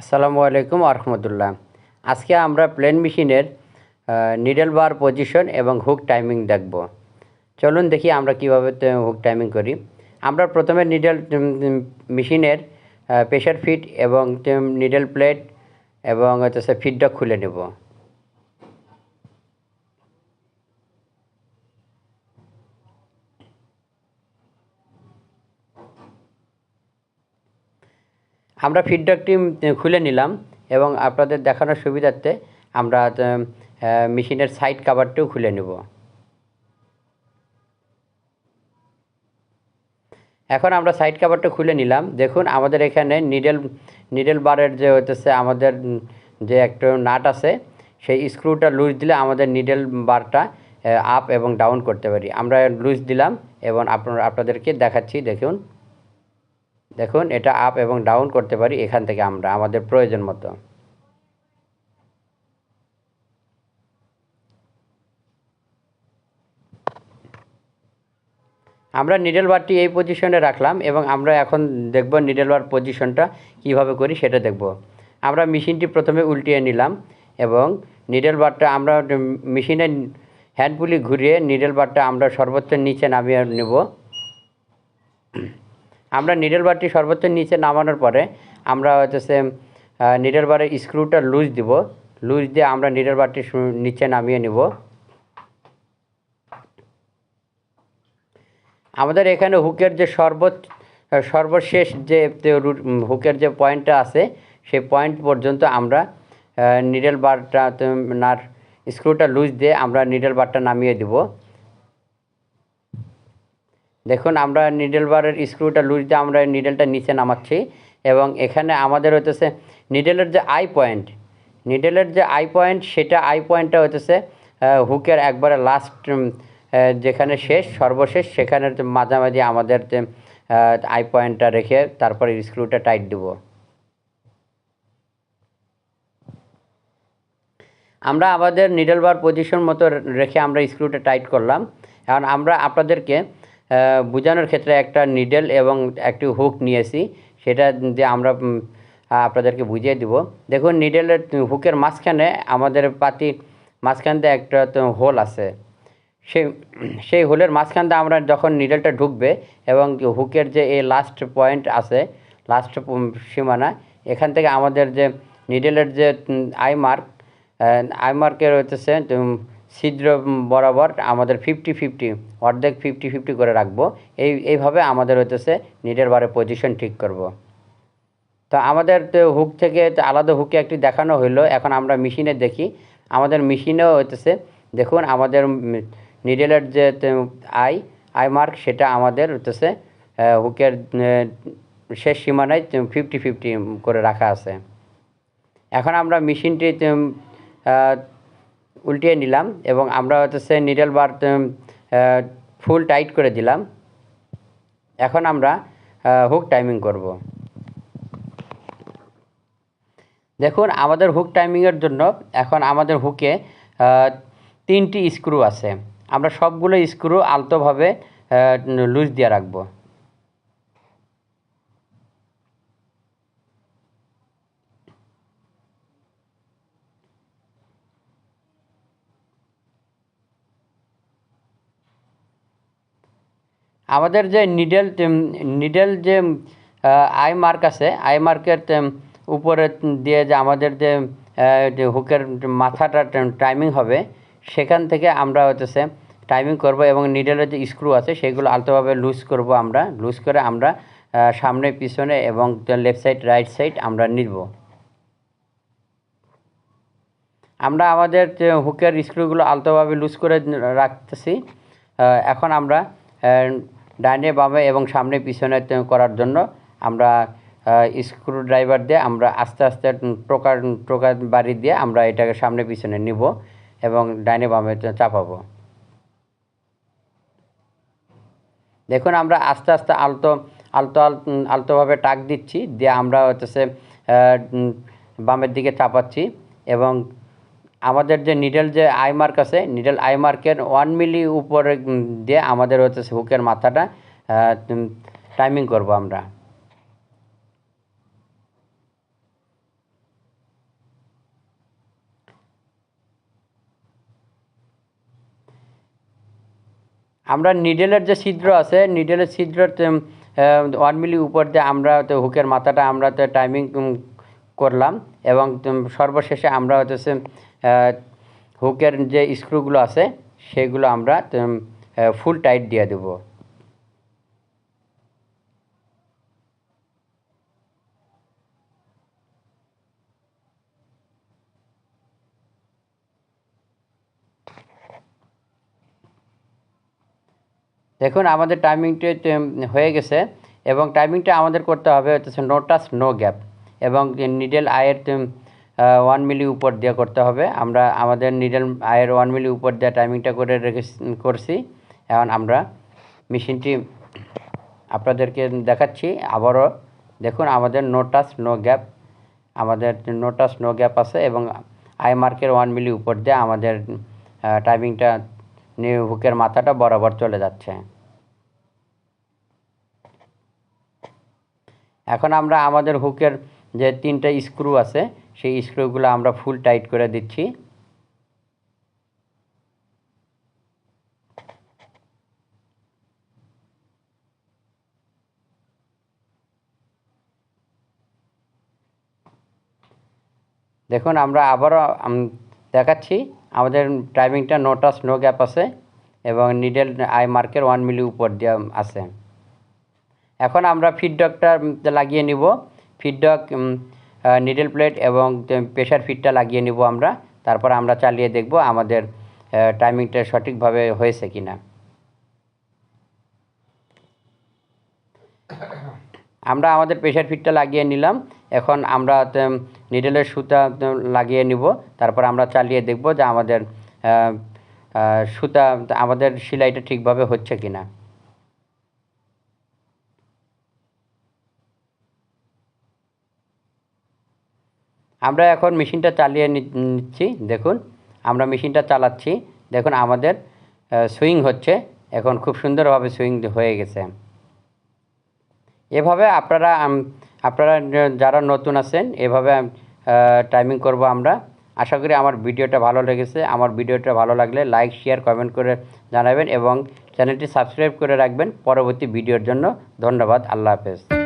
আসসালামু আলাইকুম আরহামদুল্লাহ আজকে আমরা প্লেন মেশিনের নিডেল বার পজিশন এবং হুক টাইমিং দেখব। চলুন দেখি আমরা কীভাবে হুক টাইমিং করি। আমরা প্রথমে নিডেল মেশিনের প্রেশার ফিট এবং নিডল প্লেট এবং হচ্ছে ফিডটা খুলে নেব। আমরা ফিডব্যাকটি খুলে নিলাম এবং আপনাদের দেখানোর সুবিধার্থে আমরা মেশিনের সাইড কাভারটিও খুলে নেব। এখন আমরা সাইড কাভারটা খুলে নিলাম। দেখুন, আমাদের এখানে নিডেল নিডেল বারের যে হতেছে আমাদের যে একটা নাট আছে, সেই স্ক্রুটা লুজ দিলে আমাদের নিডেল বারটা আপ এবং ডাউন করতে পারি। আমরা লুজ দিলাম এবং আপনার, আপনাদেরকে দেখাচ্ছি, দেখুন। দেখুন, এটা আপ এবং ডাউন করতে পারি এখান থেকে আমরা, আমাদের প্রয়োজন মতো। আমরা নিডেল বারটি এই পজিশনে রাখলাম এবং আমরা এখন দেখব নিডেল বার পজিশনটা কীভাবে করি সেটা দেখব। আমরা মেশিনটি প্রথমে উল্টিয়ে নিলাম এবং নিডেল বারটা আমরা মেশিনের হ্যান্ডপুলি ঘুরিয়ে নিডেল বারটা আমরা সর্বোচ্চ নিচে নামিয়ে নেব। আমরা নিডেল বারটি সর্বোচ্চ নিচে নামানোর পরে আমরা হচ্ছে নিডেল বারের স্ক্রুটা লুজ দিব। লুজ দিয়ে আমরা নিডেল বারটি নিচে নামিয়ে নিব। আমাদের এখানে হুকের যে সর্বোচ্চ সর্বশেষ যে হুকের যে পয়েন্টটা আছে, সেই পয়েন্ট পর্যন্ত আমরা নিডেল বারটা নার স্ক্রুটা লুজ দিয়ে আমরা নিডেল বারটা নামিয়ে দিব। দেখুন, আমরা নিডেল বারের স্ক্রুটা লুজ দিয়ে আমরা নিডেলটা নিচে নামাচ্ছি এবং এখানে আমাদের হতেছে নিডেলের যে আই পয়েন্ট নিডেলের যে আই পয়েন্ট সেটা আই পয়েন্টটা হতেছে হুকের একবারে লাস্ট যেখানে শেষ, সর্বশেষ, সেখানের মাঝামাঝি আমাদের যে আই পয়েন্টটা রেখে তারপরে স্ক্রুটা টাইট দেব। আমরা আমাদের নিডেল বার পজিশন মতো রেখে আমরা স্ক্রুটা টাইট করলাম। এখন আমরা আপনাদেরকে বোঝানোর ক্ষেত্রে একটা নিডেল এবং একটি হুক নিয়েছি। সেটা দিয়ে আমরা আপনাদেরকে বুঝিয়ে দিব। দেখুন নিডেলের হুকের মাঝখানে আমাদের পাতি, মাঝখান দিয়ে একটা হোল আছে। সেই সেই হোলের মাঝখান দিয়ে আমরা যখন নিডেলটা ঢুকবে এবং হুকের যে এই লাস্ট পয়েন্ট আছে লাস্ট সীমানা, এখান থেকে আমাদের যে নিডেলের যে আই মার্ক আই মার্কের হচ্ছে ছিদ্র বরাবর আমাদের ফিফটি ফিফটি অর্ধেক ফিফটি ফিফটি করে রাখব। এই, এইভাবে আমাদের হইতেছে নিডের বারে পজিশন ঠিক করব। তো আমাদের হুক থেকে আলাদা হুকে একটি দেখানো হইল, এখন আমরা মেশিনে দেখি। আমাদের মেশিনেও হইতেছে, দেখুন আমাদের নিডেলের যে আই আই মার্ক সেটা আমাদের হইতেছে হুকের শেষ সীমানায় ফিফটি ফিফটি করে রাখা আছে। এখন আমরা মেশিনটি উল্টিয়ে নিলাম এবং আমরা হচ্ছে নিডেল বার ফুল টাইট করে দিলাম। এখন আমরা হুক টাইমিং করব। দেখুন, আমাদের হুক টাইমিংয়ের জন্য এখন আমাদের হুকে তিনটি স্ক্রু আছে। আমরা সবগুলো স্ক্রু আলতোভাবে লুজ দিয়ে রাখব। আমাদের যে নিডেল নিডেল যে আই মার্ক আছে আই মার্কের উপরে দিয়ে যে আমাদের যে হুকের মাথাটা টাইমিং হবে, সেখান থেকে আমরা হচ্ছে টাইমিং করব এবং নিডেলের যে স্ক্রু আছে, সেগুলো আলতোভাবে লুজ করব আমরা লুজ করে আমরা সামনে, পিছনে এবং লেফট সাইড রাইট সাইড আমরা নিব। আমরা আমাদের হুকের স্ক্রুগুলো আলতোভাবে লুজ করে রাখতেছি এখন আমরা ডাইনে বামে এবং সামনে পিছনে করার জন্য আমরা স্ক্রু ড্রাইভার দিয়ে আমরা আস্তে আস্তে টোকা টোকা বাড়ি দিয়ে আমরা এটাকে সামনে পিছনে নিব এবং ডাইনে বামে চাপাবো। দেখুন আমরা আস্তে আস্তে আলতো আলতো আলতোভাবে টাক দিচ্ছি, দিয়ে আমরা হচ্ছে বামের দিকে চাপাচ্ছি এবং আমাদের যে নিডেল যে আই মার্ক আছে নিডেল আই মার্কের ওয়ান মিলি উপরে দিয়ে আমাদের হচ্ছে হুকের মাথাটা টাইমিং করব আমরা। আমরা নিডেলের যে ছিদ্র আছে নিডেলের ছিদ্র ওয়ান মিলি উপর দিয়ে আমরা হুকের মাথাটা, আমরা তো টাইমিং করলাম এবং সর্বশেষে আমরা হচ্ছে হুকের যে স্ক্রুগুলো আছে সেগুলো আমরা ফুল টাইট দিয়ে দেবো। দেখুন, আমাদের টাইমিংটা হয়ে গেছে এবং টাইমিংটা আমাদের করতে হবে হচ্ছে নো টাচ নো গ্যাপ এবং নিডেল আয়ের ওয়ান মিলি উপর দিয়ে করতে হবে। আমরা আমাদের নিডেল আয়ের ওয়ান মিলি উপর দিয়ে টাইমিংটা করে রেখে করছি। এখন আমরা মেশিনটি আপনাদেরকে দেখাচ্ছি। আবারও দেখুন, আমাদের নো টাচ নো গ্যাপ আমাদের নো টাচ নো গ্যাপ আছে এবং আই মার্কের ওয়ান মিলি উপর দিয়ে আমাদের টাইমিংটা হুকের মাথাটা বরাবর চলে যাচ্ছে। এখন আমরা আমাদের হুকের যে তিনটা স্ক্রু আছে, সেই স্ক্রুগুলো আমরা ফুল টাইট করে দিচ্ছি। দেখুন, আমরা আবারও দেখাচ্ছি, আমাদের টাইমিংটা নো টাচ নো গ্যাপ আছে এবং নিডেল আই মার্কের ওয়ান মিলি উপর দিয়ে আছে। এখন আমরা ফিডডকটা লাগিয়ে নিব। ফিডডক নিডেল প্লেট এবং প্রেশার ফিডটা লাগিয়ে নিব আমরা। তারপর আমরা চালিয়ে দেখব আমাদের টাইমিংটা সঠিকভাবে হয়েছে কি না আমরা আমাদের প্রেশার ফিটটা লাগিয়ে নিলাম। এখন আমরা নিডেলের সুতা লাগিয়ে নিব। তারপর আমরা চালিয়ে দেখব যে আমাদের সুতা, আমাদের সেলাইটা ঠিকভাবে হচ্ছে কি না আমরা এখন মেশিনটা চালিয়ে নিচ্ছি, দেখুন, আমরা মেশিনটা চালাচ্ছি, দেখুন আমাদের সুইং হচ্ছে, এখন খুব সুন্দরভাবে সুইং হয়ে গেছে। এভাবে আপনারা আপনারা যারা নতুন আছেন, এভাবে টাইমিং করব আমরা। আশা করি আমার ভিডিওটা ভালো লেগেছে। আমার ভিডিওটা ভালো লাগলে লাইক শেয়ার কমেন্ট করে জানাবেন এবং চ্যানেলটি সাবস্ক্রাইব করে রাখবেন। পরবর্তী ভিডিওর জন্য ধন্যবাদ। আল্লাহ হাফেজ।